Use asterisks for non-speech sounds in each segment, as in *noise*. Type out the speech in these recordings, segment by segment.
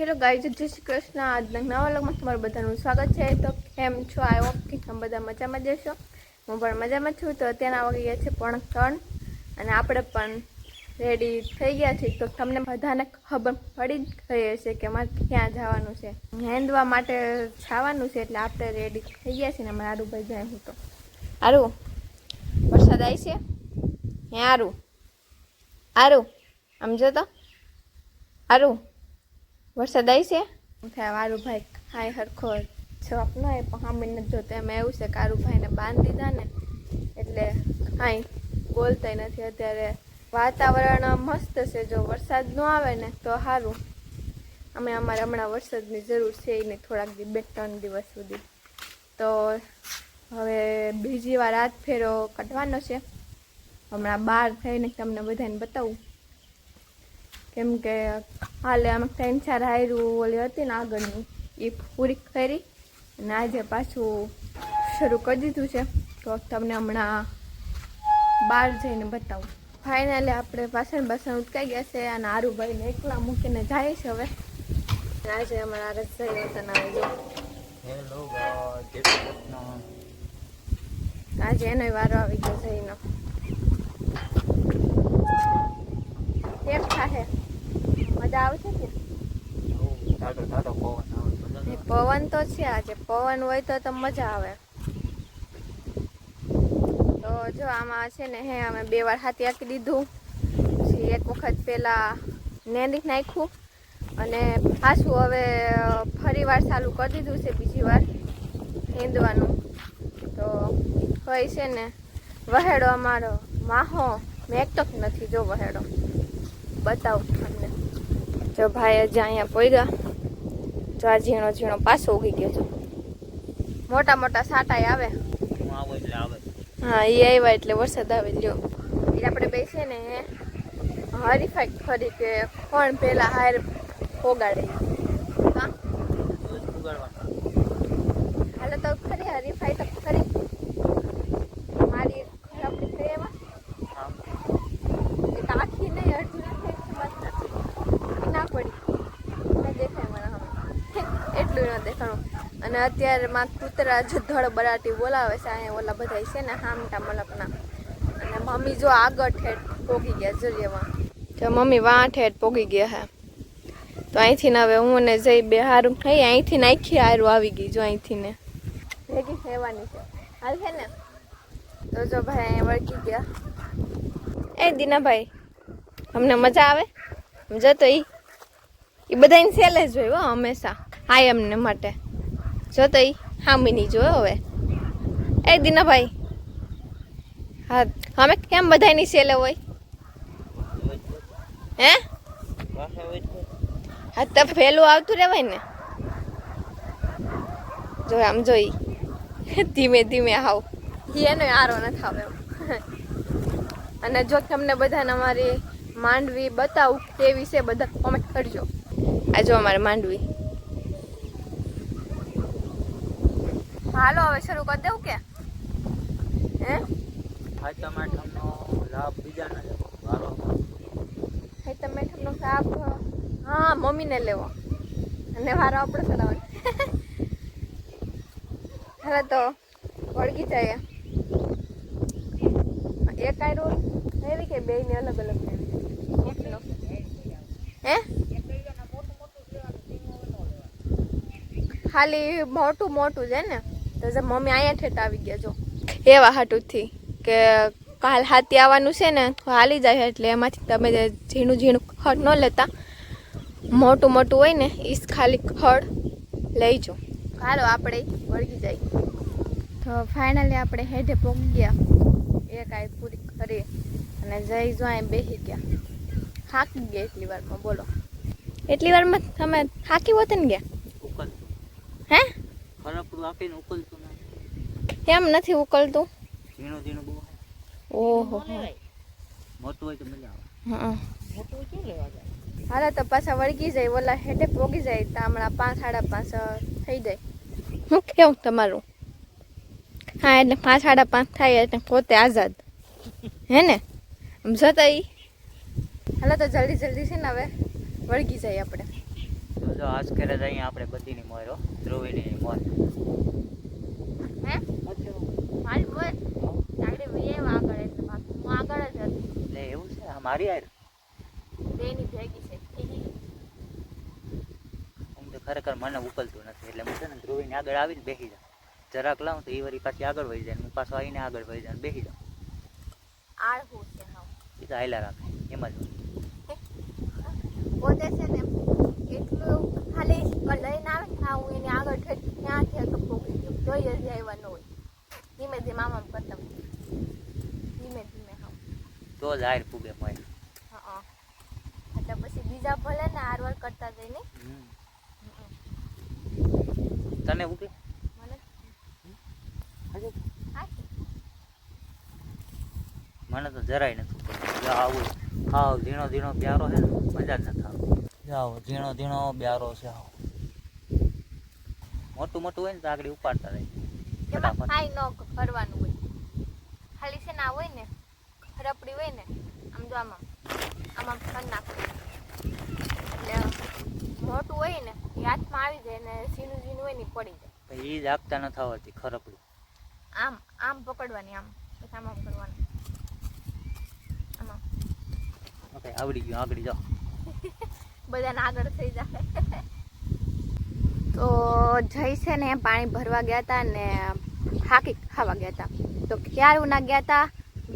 Hello guys જય શ્રી કૃષ્ણ. આજના નવા વ્લોગમાં તમારું બધાનું સ્વાગત છે. તો કેમ છો? આઈ હોપ કે તમે બધા મજામાં જશો હું પણ મજામાં છું. તો અત્યારના વાગી છે પણ ત્રણ અને આપણે પણ રેડી થઈ ગયા છીએ. તો તમને બધાને ખબર પડી જ ગઈ હશે કે અમારે ક્યાં જવાનું છે. હેંદવા માટે જવાનું છે એટલે આપણે રેડી થઈ ગયા છીએ ને અમારે આરુભાઈ જાય હું તો. આરુ વરસાદ આવી છે? હે આરુ આરુ આમ જો તો? આરુ વરસાદ આવી છે? થાય વારું હાય હરખો જવાબ ન એ પણ સાંભળી નથી જોતો. એમાં એવું છે કે આરું ભાઈને બાંધી દીધા ને, એટલે કાંઈ બોલતાય નથી. અત્યારે વાતાવરણ મસ્ત છે. જો વરસાદ ન આવે ને, તો સારું અમે અમારે હમણાં વરસાદની જરૂર છે એ નહીં થોડાક દી, બે ત્રણ દિવસ સુધી. તો હવે બીજી વાર હાથ ફેરો કાઢવાનો છે. હમણાં બહાર થઈને તમને બધાને બતાવું. કેમ કે હાલે આમ ત્રણ ચાર હાયરું ઓલી હતી ને આગળની એ પૂરી કરી અને આજે પાછું શરૂ કરી દીધું છે. તો તમને હમણાં બહાર જઈને બતાવું. ફાઇનલી આપણે વાસણ બાસણ ઉટકાઈ ગયા છે અને આરુભાઈને એકલા મૂકીને જાય છે હવે. આજે અમારા રસોઈ વતન આવે કૃષ્ણ. આજે એનો વારો આવી ગયો જઈનો કેમ થાહે? મજા આવશે ટાટો પવન તો છે આજે. પવન હોય તો તો મજા આવે. તો જો આમાં છે ને હે, અમે બે વાર હાથી આંકી દીધું. પછી એક વખત પહેલાં નેંદી નાખ્યું અને પાછું હવે ફરી વાર ચાલુ કરી દીધું છે બીજી વાર નીંદવાનું તો હોય છે ને, વહેડો અમારો. માહો. મેકતો જ નથી જો વહેડો. બતાવું તમને. જો ભાઈ હજી અહીંયા પોઈગા જો આ ઝીણો ઝીણો પાછો ઉગી ગયો છે. મોટા મોટા સાટા આવે. હું એ આવ્યા એટલે વરસાદ આવે લ્યો. એટલે આપણે બેસીએ ને હરીફાઈ ખરી કે કોણ પેલા હાર ફોગાડે હા? હાલો તો ખરી હરીફાઈ તો ખરી મારી ખરાબ થઈ એમાં આમ એક આખી નહીં અડધી નાખે ના પડી ના દેખાય મને હવે એટલું ન દેખાણું અને અત્યારે માં કૂતરા જ ધડ બરાટી બોલાવે છે, અહીંયા ઓલા બધા છે ને હામટા મલકના. અને મમ્મી જો આગળ ઠેઠ પોગી ગયા જરિયામાં તો મમ્મી વાં ઠેઠ પોગી ગયા હે. તો અહીંથી ને હવે હું ને જઈ બે હારું થઈ અહીંથી નાખી હારું આવી ગઈ જો અહીંથી ને. ભેગી રહેવાની છે. હાલ છે ને? તો જો ભાઈ અહીંયા વળગી ગયા. એ દીનાભાઈ, અમને મજા આવે? સમજો તો એ બધાને સેલે જ હોય હો હંમેશા. હા એમને માટે. જો તઈ, હામી હામીની જોયો હવે. એ દીનાભાઈ, હા, અમે કેમ બધાની સેલે હોય? હે? હા, તો પહેલું આવતું રહેવાય ને. જો આમ જોઈ. ધીમે ધીમે આવ એનો આરો નથી આવે. અને જો તમને બધાને અમારી માંડવી બતાવું તે વિશે બધા કોમેન્ટ કરજો. આ જો અમારે માંડવી. હાલો હવે શરૂ કરી દેવું કે? હે? ખાતા માઠમનો લાભ બીજાને લેવો. મારો હે તમને હા મમ્મીને લેવો. અને વારો આપણે ચલાવવાનો હવે તો વળગી જાય એક આયરો લેવી કે બે ને અલગ અલગ હે ખાલી મોટું મોટું છે ને? તો જે મમ્મી અહીંયા ઠેઠ આવી ગયા જો. એવા હાટુથી કે કાલ હાથી આવવાનું છે ને તો હાલી જાય એટલે એમાંથી તમે જે ઝીણું ઝીણું ખડ ન લેતા. મોટું મોટું હોય ને એ ખાલી ખડ લઈજો. હાલો આપણે વળગી જાય તો ફાઇનલી આપણે હેઠે પહોંચી ગયા એ કાંઈ પૂરી કરી અને જઈ જો અહીં બેસી ગયા. થાકી ગયા એટલી વારમાં બોલો. એટલી વારમાં તમે થાકી હોત ને ગયા? ઉકલ હે? ખરાપડું આપીને ઉકલતું કેમ નથી ઉકલતું ઝીણું ઝીણું બહુ ઓહો. મોટું હોય તો મજા હા. મોટું ક્યાં લેવા જાય? હાલા તો પાછા વળગી જાય ઓલા હેઠે પોગી જાય તો હમણાં પાંચ સાડા પાંચ થઈ જાય. હું કેવું તમારું? હા એટલે પાંચ સાડા પાંચ થાય એટલે પોતે આઝાદ. હે ને? આમ જતા ઈ? હાલો તો જલ્દી જલ્દી છે ને હવે વળગી જાય આપણે. જો આજ કરે જ અહીંયા આપણે બધીની મોર ધ્રુવીની મોર. હે? મારી બોલ. આગળ વીએ આગળ એટલે બાકી હું આગળ જ હતી. એટલે એવું છે મારી યાર બેની ભેગી છે. હું તો ખરેખર મને ઉકલતું નથી એટલે હું છે ને ધ્રુવીને આગળ આવીને બેસી જાઉં. જરાક લાવું તો એ વળી પાછી આગળ વહી જાય હું પાછો આવીને આગળ વહી જાય બેસી જાઉં. આળ હું છે એ તો હાયલા રાખે એમ જ પોતે છે ને એટલું ખાલી લઈને આવે ને હા એની આગળ ઠેઠ ત્યાં ત્યાં તો જોઈએ જ આવ્યા ન હોય. ધીમે ધીમે આમ આમ કરતા ધીમે ધીમે હા. તો જ હાર પૂગે મોર હા એટલે પછી બીજા ભલે ને આરવાર કરતા જઈ ને હમ. તને ઉગે મને? મને તો જરાય નથી. જો આવું હાવ ઝીણો ઝીણો પ્યારો છે ને મજા જ નથી આવતી. જાઓ ઝીણો ઝીણો બ્યારો છે આવો. મોટું મોટું હોય ને તો આગળ ઉપાડતા રહે. ફટાફટ. કાંઈ ન કરવાનું હોય. ખાલી છે ને હોય ને ખરપડી હોય ને આમ જો આમાં આમાં કરી નાખવાનું. એટલે મોટું હોય ને એ હાથમાં આવી જાય ને ઝીણું ઝીણું હોય ને પડી જાય. એ જ આપતા ન આવડતી ખરપડી. આમ આમ પકડવાની આમ. પછી આમ આમ કરવાનું આમાં. ઓકે આવડી ગયું. આગળ જાઓ. *laughs* બધાને આગળ થઈ જાય. *laughs* તો જઈ છે ને પાણી ભરવા ગયા હતા ને હાકી ખાવા ગયા હતા તો ક્યારે ના ગયા હતા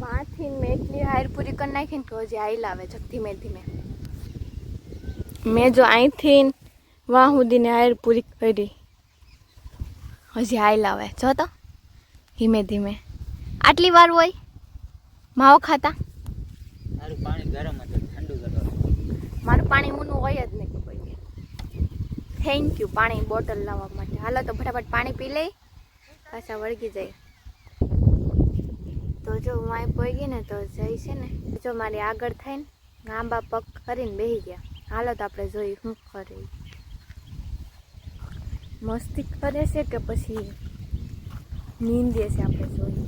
વાંથી મેં એટલી હાયર પૂરી કરી નાખી ને તો હજી આઈ લાવે છે ધીમે ધીમે. મેં જો અહીંથી વાં સુધીને હાયર પૂરી કરી. હજી આઈ લાવે જો તો ધીમે ધીમે. આટલી વાર હોય? માવો ખાતા? મારું પાણી ગરમ હતું ઠંડુ મારું પાણી ઊનું હોય જ નહીં. થેન્ક યુ પાણી બોટલ લાવવા માટે. હાલો તો ફટાફટ પાણી પી લઈ, પાછા વળગી જાય. તો જો હું અહીં પહોંચી ને તો જઈ છે ને, જો મારી આગળ થઈને ગાંબા પગ કરીને બેસી ગયા. હાલો તો આપણે જોઈ શું કરે. મસ્તી કરે છે કે પછી નીંદે છે આપણે જોઈ.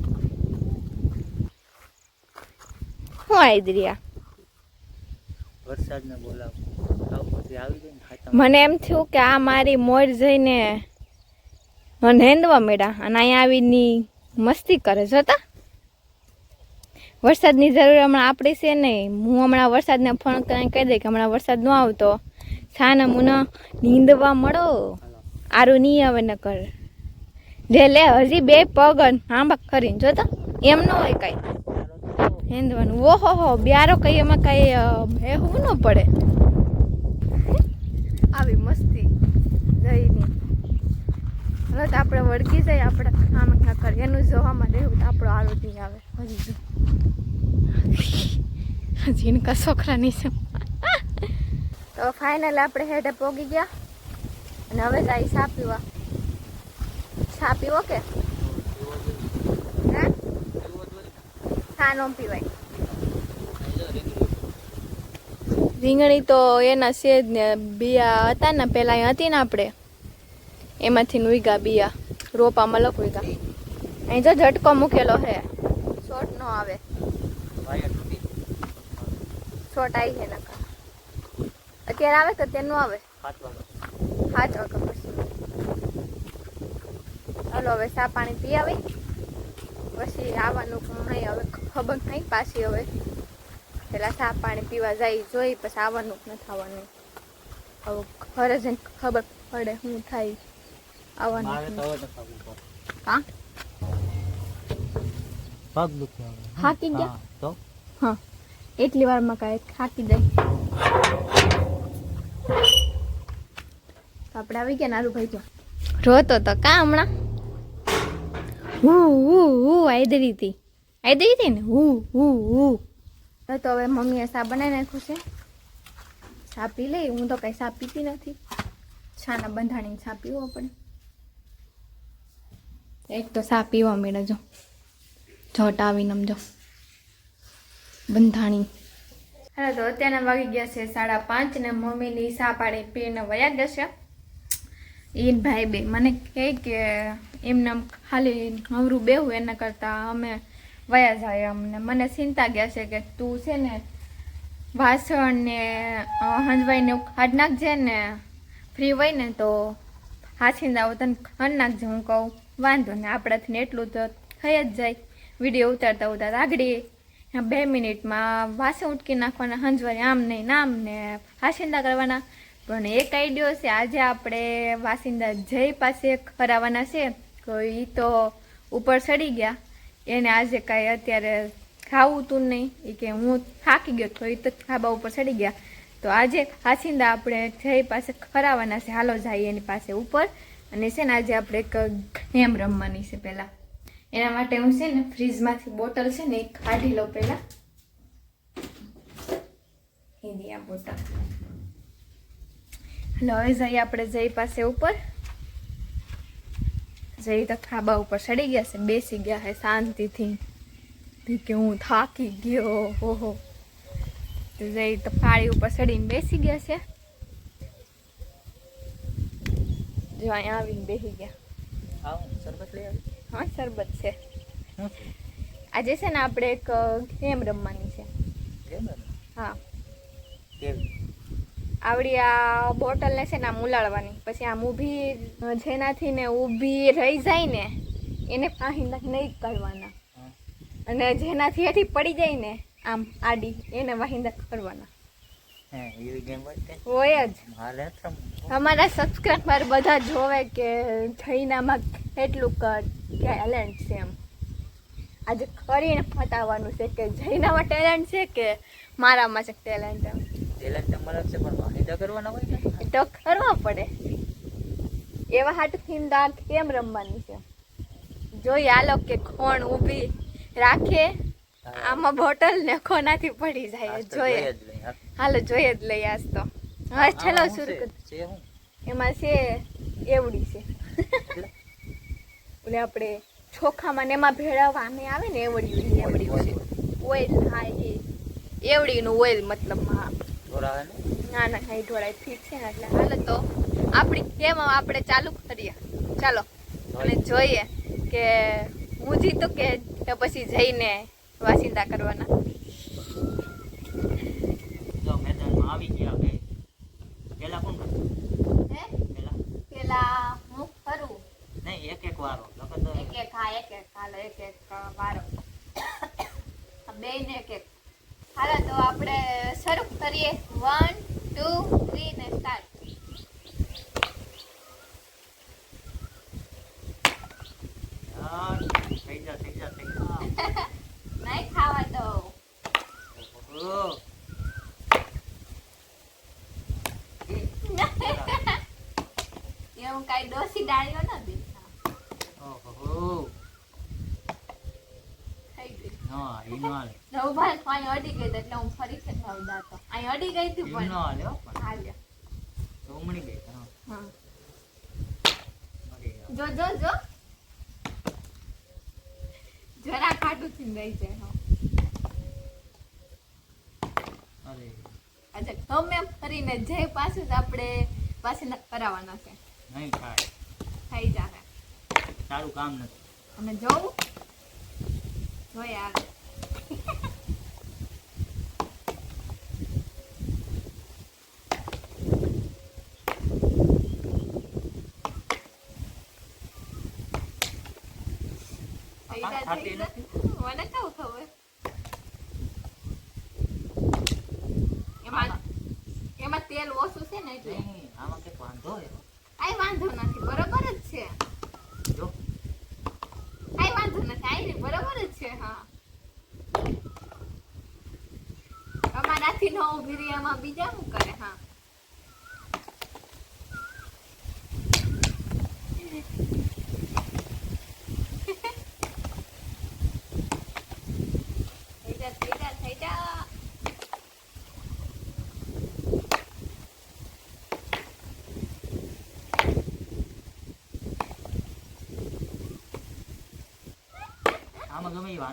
શું આઈદરિયા વરસાદને બોલાવ. આવું પછી આવી મને એમ થયું કે આ મારી મોર જઈને નેંદવા મેળા અને અહીંયા આવીને મસ્તી કરે જોતા? વરસાદની જરૂર હમણાં આપણી છે નહીં. હું હમણાં વરસાદને ફોન કરીને કહી દઈ કે હમણાં વરસાદ ન આવતો. સાને મુન નીંદવા મળો. આરું નહીં આવે ન કર લે લે હજી બે પગ આંબા કરીને, જોતા? એમ ન હોય કાંઈ. હેંદવાનું. ઓહો, હો, બ્યારો કઈ એમાં કઈ એવું ન પડે. આવી મસ્તી જઈની હવે તો આપણે વળગી જાય આપણે આમ ના કરે એનું જોવામાં રહેવું તો આપણો આરો નહીં આવે. હજી જો. હજી એનકા છોકરાની છે. તો ફાઇનલ આપણે હેડે પોગી ગયા. અને હવે જાય સા પીવા. સા પીવો કે? હે? ચા નો પીવાય. રીંગણી તો એના છે ને બિયા હતા ને પેલા અહીં હતી ને આપણે. એમાંથી નુઈગા બિયા. રોપામાં મલક ઉઈગા. અહીં જો ઝટકો મૂકેલો છે શોટ નો આવે. શોર્ટ આવી છે નકા અત્યારે આવે કે તેનું આવે? વાગે હા જ ખબર ચાલો હવે સા પાણી પી આવી પછી આવવાનું નહીં, હવે ખબર નહીં પાછી હવે. પેલા ચા પાણી પીવા જાય જોઈ પછી આવવાનું ન થવાનું. હવે ઘરે જઈને ખબર પડે શું થાય. આવવાનું હા? પગ દુખે હાકી ગયા? તો? હા. એટલી વારમાં કાંઈ હાકી તો આપણે આવી ગયા નારુભાઈ તો રોતો તો કા હમણાં? હું હું હું આયદરી હતી આયદરી હતી ને? હું હું હું. હવે તો હવે મમ્મીએ સા બનાવી નાખ્યું છે. સા પી લઈ. હું તો કઈ સા પીતી નથી. છાના બંધાણી સા પીવો પડે. એક તો સા પીવા મેળે જો. જોટ આવીને સમજો બંધાણી. હા તો અત્યારના વાગી ગયા છે સાડા પાંચ ને મમ્મીની સા પાડી પીને વયા જશે એ ભાઈ બે મને કહે કે એમને ખાલી નવરું બેહું એના કરતાં અમે વયા જાય અમને મને ચિંતા ગયા છે કે તું છે ને વાસણ ને હંજવાઈને કાઢ નાખજે ને. ફ્રી હોય ને તો હાથીંદા તને ખન નાખજે હું કહું. વાંધો ને, આપણાથી એટલું તો થઈ જ જાય. વીડિયો ઉતારતા ઉતારતા આગળ બે મિનિટમાં વાસણ ઉટકી નાખવાના, હંજવાઈ આમ નહીં નામ ને હાસિંદા કરવાના. પણ એક આઈડિયો છે, આજે આપણે વાસિંદા જય પાસે કરાવવાના છે, તો એ તો ઉપર ચડી ગયા. એને આજે કાંઈ અત્યારે ખાવું તું નહીં. એ કે હું થાકી ગયો તો એ તો ખાબા ઉપર ચડી ગયા. તો આજે હાસિંદા આપણે જઈ પાસે કરાવવાના છે. હાલો જઈએ એની પાસે ઉપર. અને છે ને આજે આપણે એક ગેમ રમવાની છે પહેલાં. એના માટે હું છે ને ફ્રીજમાંથી બોટલ છે ને એ કાઢી લઉં પહેલાં. એની આ બોટલ. હલો, હવે જઈએ આપણે જઈ પાસે ઉપર. જય તો ખાબા ઉપર ચડી ગયા છે બેસી ગયા છે શાંતિથી. કે હું થાકી ગયો ઓહો તો જઈ તો ફાળી ઉપર ચડીને બેસી ગયા છે. જો અહીંયા આવીને બેસી ગયા. હા શરબત છે. આજે છે ને આપણે એક ગેમ રમવાની છે. હા. કેવી? આવડી આ બોટલને છે ને આમ ઉલાળવાની. પછી આમ ઊભી જેનાથી ને ઊભી રહી જાય ને એને પાણી નહીં કરવાના. અને જેનાથી હેઠી પડી જાય ને આમ આડી એને વાહિંદા કરવાના. હોય જ. અમારા સબસ્ક્રાઈબર બધા જોવે કે જૈનામાં કેટલું ટેલેન્ટ છે એમ. આજે કરીને બતાવવાનું છે કે જૈનામાં ટેલેન્ટ છે કે મારામાં છે ટેલેન્ટ એમ. ટેલેન્ટ તમારા છે પણ વાહિદા કરવાના હોય ને તો કરવા પડે. એવા હાટથી દાંત કેમ રમવાની છે? જોઈએ આલો કે કોણ ઊભી રાખે આમાં બોટલ ને કોનાથી પડી જાય જોઈએ. જ લઈ. હા. હાલો જોઈએ જ લઈ આજ તો. હવે ચલો શરૂ શું કર. છે? છે હું? એમાં છે એવડી છે. ઓલે આપણે ચોખામાં ને એમાં ભેળવવા અમે આવે ને એવડી એવડી ઓઇલ હા એ એવડીનું ઓઇલ મતલબ હા ને? ના કઈ ઢોળાય. ઠીક છે ને એટલે હાલે તો આપણી કેમ આપણે ચાલુ કરીએ. ચાલો અને જોઈએ. કે હું જીતું કે પછી જઈને વાસિંદા કરવાના જો મેદાનમાં આવી ગયા બે પેલા કોણ કરતું? હે પેલા પેલા હું કરું નહીં એક એક વારો નકર તો એક એક હા એક એક હાલો એક એક વારો બે ને એક એક હાલો તો આપણે શરૂ કરીએ વન ટુ થ્રી ને સ્ટાર્ટ યાર, થઈ જા થઈ જા થઈ જા નહીં ખાવા તો ઓહો. એવું કઈ ડોસી ડાળ્યો નથી ઓહો. થઈ ગઈ ના, ઈ નો હાલે. રઘુભાઈ અહીં અડી ગઈ તો એટલે હું ફરી છે ભાવ દાતો અહીં અડી ગઈ હતી ઈ પણ નો હાલે હો પણ. હાલ્યો ઉમળી ગઈ હા. હા અરે યાર. જો જો જો. જરા ખાટું થી રહી જાય હા. અચ્છા ગમે કરીને જે પાછું જ આપણે પાછી કરાવવાના છે. નહીં થાય થઈ જાહે તારું કામ નથી અને જોવું જોઈએ આવે થઈ જા, થઈ ખાતી જા. મને કેવું ખબર એમાં એમાં તેલ ઓછું છે ને એટલે નહીં, આમાં કંઈક વાંધો છે આઈ વાંધો નથી બરોબર જ છે. જો. આઈ વાંધો નથી આઈ ને બરોબર જ છે હા. અમારાથી ન ઊભી રહી એમાં બીજા શું કરે હા.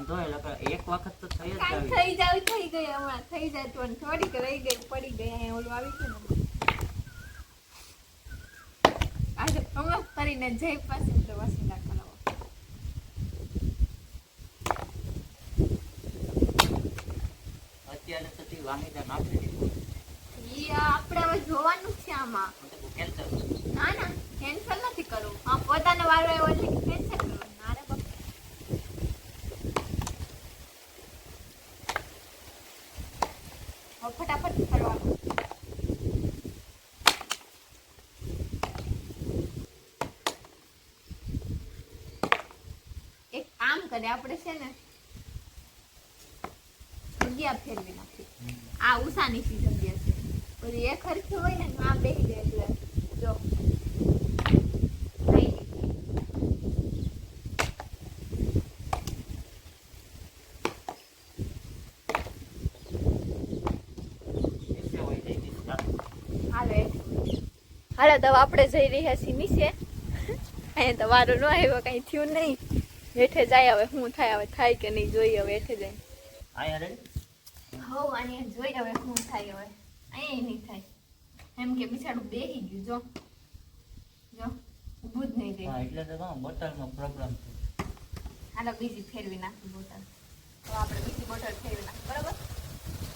વાંધો એટલે એક વખત તો થઈ જ જાવી. થઈ જાવ થઈ ગઈ હમણાં. થઈ જાય તો થોડીક રહી ગઈ પડી ગઈ. અહીંયા ઓલું આવી છે ને. આજે હમણાં કરીને જય પાસે તો વાસી નાખવાનો. અત્યારે તો તે વાંગીદા નાખી. દીધું આપણે હવે જોવાનું છે આમાં. કેન્સલ ના ના કેન્સલ નથી કરવું. આ પોતાને વારો આવ્યો એટલે કેન્સલ આપણે છે ને જગ્યા ફેરવી નાખી. આ ઉષાની સી જગ્યા છે. પછી એ ખર્ચો હોય ને આ બેસી જાય એટલે જો હાલો. તો આપણે જઈ રહ્યા છીએ નીચે. અહીંયા તો વારો ન આવ્યો, કઈ થયું નહીં. હેઠે જાય હવે શું થાય હવે થાય કે નહીં જોઈએ હવે હેઠે જાય. અહીંયા રે હો અહીંયા જોઈ હવે શું થાય હવે. અહીંયા નહીં થાય. એમ કે બિચારું બેહી ગયું જો. જો ઊભું જ નહીં થાય એટલે તો કહું બોટલમાં પ્રોબ્લેમ છે. હાલો બીજી ફેરવી નાખી બોટલ. તો આપણે બીજી બોટલ ફેરવી નાખી બરાબર?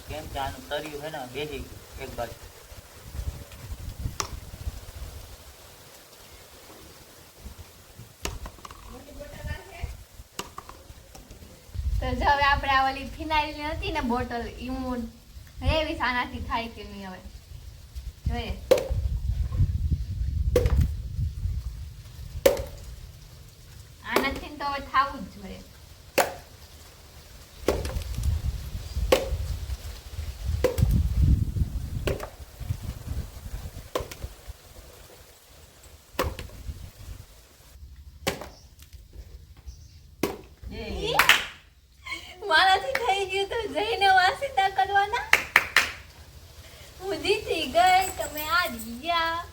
કેમ કે આનું તર્યું છે ને બેસી ગયું એક બાજુ. તો જો હવે આપણે આ ઓલી ફિનાઇલ હતી ને બોટલ, ઈ હું આનાથી થાય કે નહીં હવે? જોઈએ આનાથી તો હવે થાવું જ જોઈએ એ મારાથી થઈ ગયું તો જઈને વાસીતા કરવાના હું જીતી ગઈ તમે આ ગયા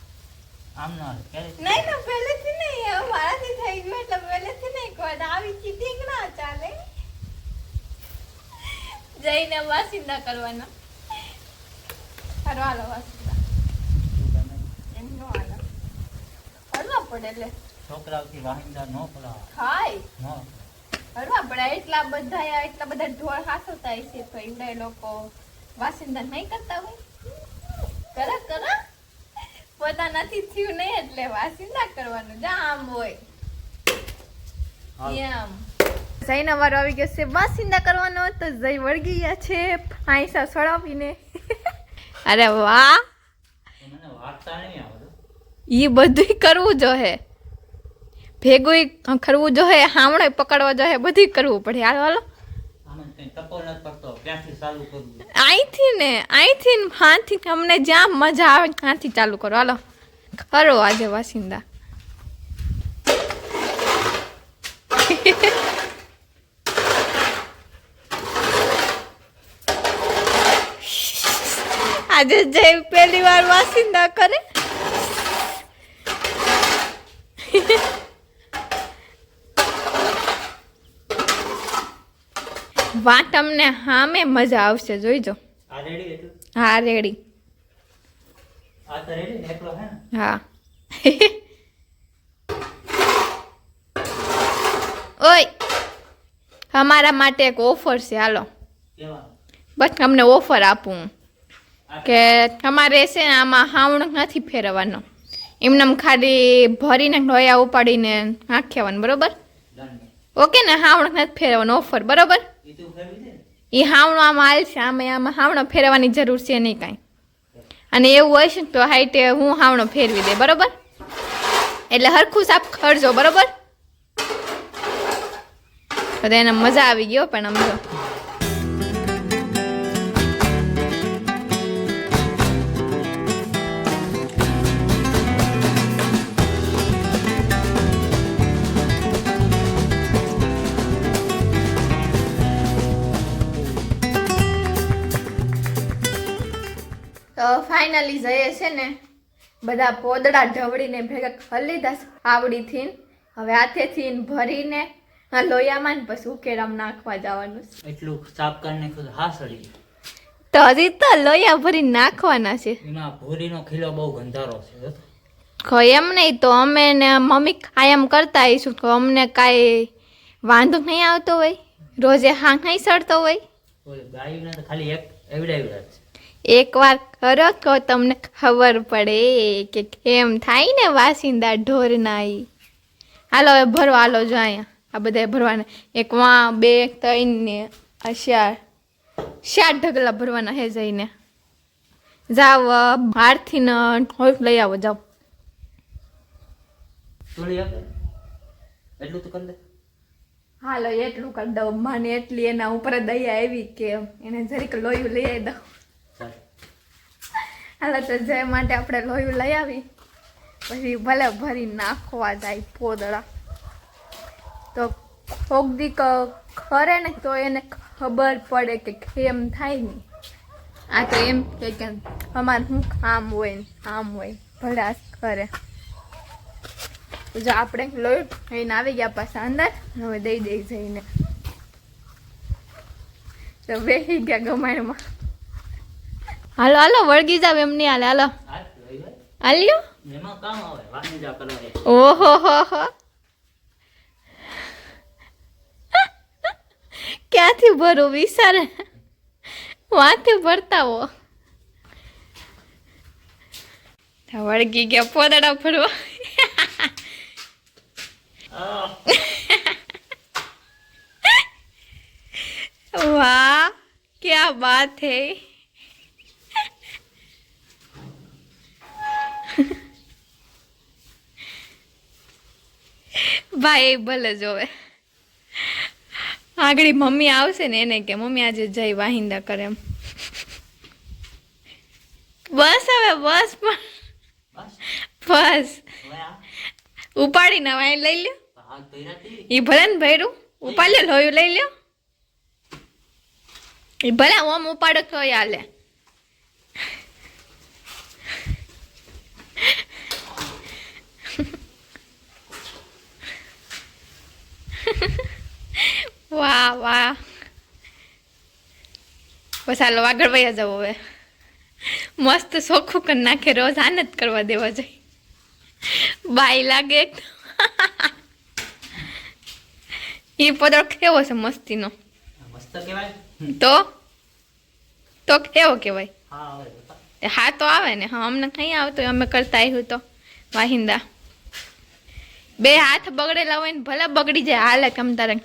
આમ ના હાલે. ક્યારે નહીં તો પહેલેથી નહીં હવે મારાથી થઈ ગયું એટલે પહેલેથી નહીં કોઈ આવી ચીટિંગ ના ચાલે જઈને વાસિંદા કરવાના? ફરવા હાલો વાસિંદા તું ગમે. એમ નો હાલો. હરવા પડે એટલે છોકરાઓથી વાહિંદા ન પડાવે ખાય ન પડે. એટલા બધા એટલા બધા ઢોળ હાસવતા હશે તો એવડા લોકો વાસિંદા નહીં કરતા હોય? કરે કરે. પોતાનાથી થયું નહીં એટલે વાસિંદા કરવાનું. જામ હોય. એમ. જઈને વારો આવી ગયો છે. વાસિંદા કરવાનો તો જઈ વળગી ગયા છે. આઈસા સળાવીને. અરે વાહ. ઈ બધું કરવું જોઈએ ભેગું કરવું જોઈએ હામણો પકડવો જોઈએ બધું કરવું પડે. હાલો હાલો. અહીંથી ને અહીંથી હાથી અમને જ્યાં મજા આવે ત્યાંથી ચાલુ કરો. હાલો. ખરો આજે વાસિંદા. આજે જય પહેલી વાર વાસિંદા કરે. વાહ તમને હામે મજા આવશે જોઈજો. હા રેડી. હા ઓય અમારા માટે એક ઓફર છે હાલો. બસ તમને ઓફર આપું હું. કે તમારે છે ને આમાં હાવણ નથી ફેરવવાનો. એમને ખાલી ભરીને લોયા ઉપાડીને નાખ્યાવાનું, બરોબર? ઓકે ને, હાવણ નથી ફેરવવાનો ઓફર, બરોબર? એ હાવણો આમાં હાલ છે, આમાં આમાં હાવણો ફેરવવાની જરૂર છે નહીં કાંઈ. અને એવું હોય છે તો હાઈટે હું હાવણો ફેરવી દે, બરોબર? એટલે હરખું સાફ કરજો, બરોબર? તો એને મજા આવી ગયો પણ આમ ફાઇનલી જઈએ છે ને બધા પોદડા ઢવડીને ભેગા કરી લીધા આવડી આવડીથી. હવે હાથેથી ભરીને આ લોયામાં ને પછી ઉકેરામ નાખવા જવાનું છે. એટલું સાફ કરીને ખુદ હાસડી તો હજી તો લોયા ભરી નાખવાના છે. એમાં ભૂરીનો ખીલો બહુ ગંધારો છે કોઈ એમ નહીં તો અમે ને મમ્મી કાયમ કરતા આવીશું. તો અમને કાંઈ વાંધો નહીં આવતો હોય. રોજે હા નહીં સડતો હોય. ગાયું ખાલી એક એવડાવ્યા છે. એકવાર કરો તો તમને ખબર પડે કે કેમ થાય ને વાસિંદા ઢોરના ઈ હાલો હવે ભરવા હાલો જો અહીંયા. આ બધા ભરવાના. એક વા બે ત્રણ ને આ ચાર ચાર ઢગલા ભરવાના હે જઈને. જાવ બહારથી ને હોલ લઈ આવો જાઓ. એટલું તો કરી દે. હાલો એટલું કરી દઉં. મને એટલી એના ઉપર દયા આવી કે એને જરીક લોહી લઈ આવી દઉં. હાલો તો જય માટે આપણે લોયું લઈ આવી. પછી ભલે ભરી નાખવા જાય પોદળા. તો કોક ખરે ને તો એને ખબર પડે કે કેમ થાય ને. આ તો એમ કે અમારે શું કામ હોય ને આમ હોય. ભલે આ કરે જો આપણે લોયું લઈને આવી ગયા પાછા અંદર. હવે દઈ દઈ જઈને. તો બેસી ગયા ગમાણમાં. હાલો હાલો વળગી જાવ એમ નહીં હાલે હાલો. હાલ્યો? ઓહો ક્યાંથી ભરું વિચાર? વાંથી ભરતા હો વળગી ગયા પોદડા ભરવા. વાહ ક્યાં બાત હૈ. ભાઈ ભલે જોવે આગળ મમ્મી આવશે ને એને કે, મમ્મી, આજે જઈ વાહિંદા કરે એમ. બસ હવે, બસ પણ. બસ. ઉપાડીને વાઈ લઈ લ્યો. એ ભલે ને ભૈરું, ઉપાડ્યો લોયું લઈ લ્યો. એ ભલે ઓમ ઉપાડો તો હાલે. વાહ વાહ. બસ હાલો આગળ વયા જવું હવે. મસ્ત સોખું કરી નાખે રોજ આનંદ કરવા દેવા જાય. બાઈ લાગે. તો. એ પદળ કેવો છે મસ્તીનો? તો? તો કેવો કહેવાય? હા તો આવે ને. હા અમને કઈ આવતો અમે કરતા આવ્યું તો. વાહિંદા. બે હાથ બગડેલા હોય ને ભલે બગડી જાય હાલે કેમ તારે?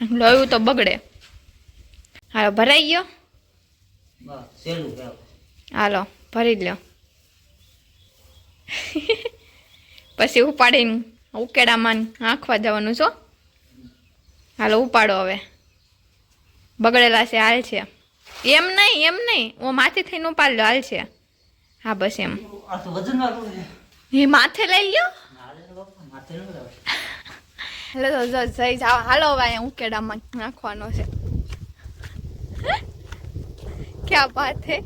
લોયું તો બગડે. હાલો ભરાઈ ગયો? હાલો ભરી લ્યો. પછી ઉપાડીને ઉકેડામાં આંખવા જવાનું છો? હાલો ઉપાડો હવે. બગડેલા છે હાલ છે. એમ નહીં એમ નહીં. હું માથે થઈને ઉપાડ લો હાલ છે. હા બસ એમ. એ માથે લઈ લ્યો? હાલે જો જઈ જાવ હાલો ભાઈ ઉકેડામાં નાખવાનો છે. ક્યાં બાત હે?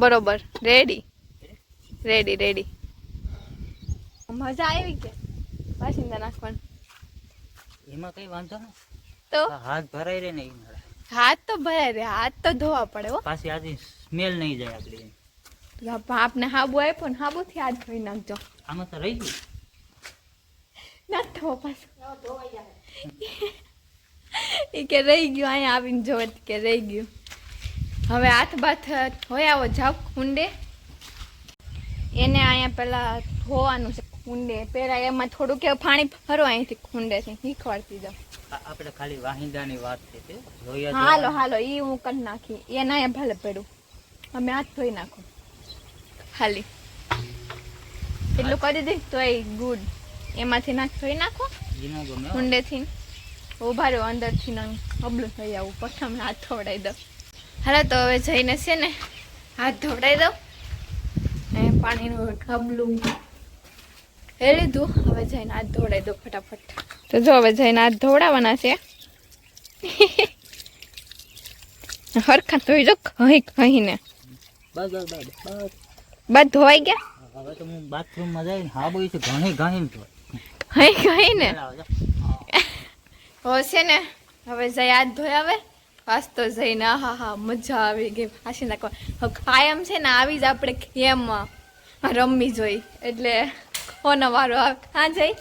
બરોબર રેડી રેડી રેડી મજા આવી કે? વાસિંદા નાખવાનું. એમાં કઈ વાંધો ને તો? હાથ ભરાઈ રહે ને હાથ તો ભરાય રે હાથ તો ધોવા પડે હો. પાછી આજે સ્મેલ નહીં જાય આપણી આપને હાબુ આપ્યો ને હાબુથી હાથ ધોઈ નાખજો. આમાં તો રહી ગયું. ના થવો પાછું. એ કે રહી ગયું અહીંયા આવીને જોવે કે રહી ગયું. હવે હાથ બાથ ધોઈ આવો જાવ કુંડે. એને અહીંયા પેલા ધોવાનું છે કુંડે. પેલા એમાં થોડું કે પાણી ભરો અહીંથી કુંડેથી શીખવાડતી જાવ આપણે ખાલી વાહિંદાની વાત છે તે. જોયા હાલો હાલો એ હું કરી નાખી. એને અહીંયા ભલે પડ્યું. અમે હાથ ધોઈ નાખો. ખાલી. એટલું કરી દે તો એ ગુડ. એમાંથી નાખ ધોઈ નાખો. ઊંડેથી. ઊભા રહ્યો અંદરથી અબલું થઈ આવું. પ્રથમ હાથ ધોવડાવી દઉં. હાલો તો હવે જઈને છે ને હાથ ધોવડાવી દઉં. ને પાણીનું ગબલું એ લીધું. હવે જઈને હાથ ધોવડાવી દઉં ફટાફટ. તો જો હવે જઈને હાથ ધોવડાવવાના છે. હરખા ધોઈ જો કહી કહીને બસ ધોવાઈ ગયા? હવે તો હું બાથરૂમમાં જઈને હા બોઈ છે ઘણી ઘણી તો. કહી કહીને લાવો જો. ને હવે જઈ હાથ ધોઈ આવે પાસ જઈને હા હા મજા આવી ગઈ. ફાંસી નાખવા કાયમ છે ને આવી જ આપણે કેમ રમવી જોઈ એટલે કોનો વારો આવે. કાં જઈ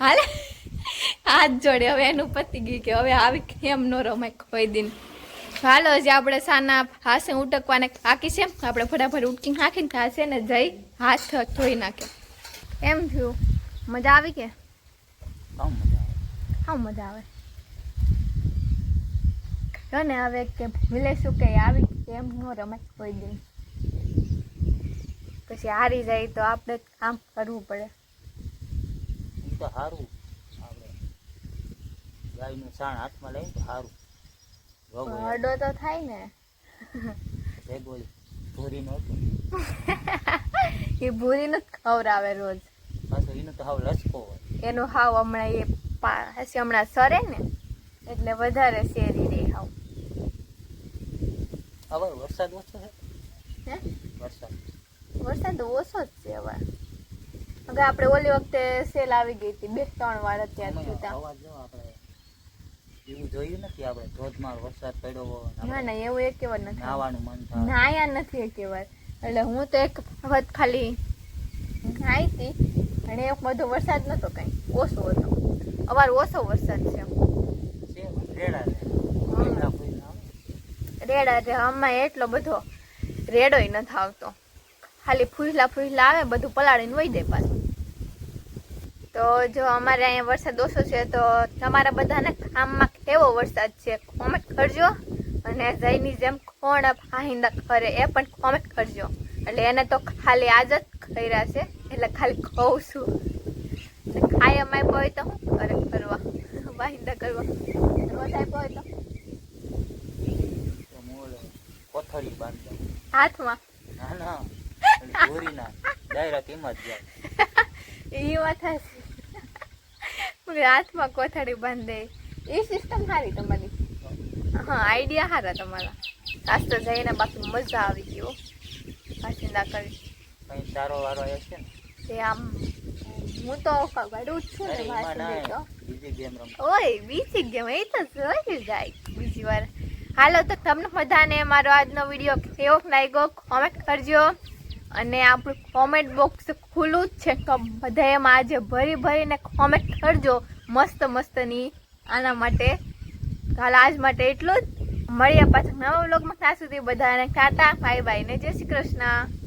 હાલે. હાથ જોડે. હવે એનું પતી ગયું કે હવે આવી કેમ ન રમાય કોઈ દિન. હાલો જે આપણે સાના હાસે ઉટકવાને હાકી છે. આપણે ફટાફટ ઉટકી નાખીને હાસે ને જઈ હાથ ધોઈ નાખે. એમ થયું. મજા આવી કે? હા મજા આવે. જો ને હવે કે મિલે શું કે આવી એમ ન રમાય કોઈ દિન. પછી હારી જાય તો આપણે કામ કરવું પડે. તો સારું આપણે ગાયનું સાણ હાથમાં લઈને તો સારું હડો તો થાય ને. ભેગો ભૂરી નો *laughs* એ ભૂરી નો ખવડાવે રોજ. પાછો એનો તો હાવ લચકો હોય. એનો હાવ હમણાં એ પા- હમણાં સરે ને એટલે વધારે શેરી રે હાવ. હવે વરસાદ ઓછો છે? વરસાદ. વરસાદ તો ઓછો જ છે હવે. હવે આપણે ઓલી વખતે સેલ આવી ગઈ હતી બે ત્રણ વાર અત્યાર સુધી આપણે એવું જોયું નથી આપણે ધોધમાર વરસાદ પડ્યો હોય ના ના એવું એક વાર નથી. નાહવાનું મન થાય. નાયા નથી એક વાર એટલે હું તો એક વખત ખાલી નાઈ હતી અને એક બધો વરસાદ નતો કઈ ઓછો હતો. અમારો ઓછો વરસાદ છે રેડા છે. ફૂલના ફૂલના આવે. રેડા રે આમાં એટલો બધો રેડોય નથી આવતો. ખાલી ફૂસલા ફૂસલા આવે બધું પલાળીને વહી દે પાછું. તો જો અમારે અહીંયા વરસાદ ઓછો છે તો તમારા બધાને ગામમાં કેવો વરસાદ છે કોમેન્ટ કરજો. અને જઈની જેમ કોણ ફાહિંદા કરે એ પણ કોમેન્ટ કરજો. એટલે એને તો ખાલી આજ જ કર્યા છે એટલે ખાલી કહું છું. ખાય અમાય હોય તો શું કરે કરવા વાહિંદા કરવા. રોજ હોય તો? તો કોથળી બાંધે. હાથમાં? ના ના. ડાયરેક્ટ એમ જ જાય. *laughs* એ વાત હશે મને હાથમાં કોથળી બાંધે. એ સિસ્ટમ સારી તમારી. હા આઈડિયા સારા તમારા. આજ તો જઈને બાકી મજા આવી ગયો વાસિંદા કરી. સારો વારો આવ્યો છે ને. તે આમ હું તો ગાડું જ છું ને એમાં તો બીજી ગેમ ઓય બીજી ગેમ એ તો જોઈ જાય. બીજી વાર. હાલો તો તમને બધાને મારો આજનો વીડિયો કેવો લાગ્યો? કોમેન્ટ કરજો. અને આપણું કોમેન્ટ બોક્સ ખુલ્લું જ છે બધા એમાં આજે ભરી ભરીને કોમેન્ટ કરજો, મસ્ત મસ્તની. આના માટે, કાલ આજ માટે એટલું જ. મળીએ પાછા નવા વ્લોગમાં ત્યાં સુધી બધાને ટાટા બાય બાય ને જય શ્રી કૃષ્ણ.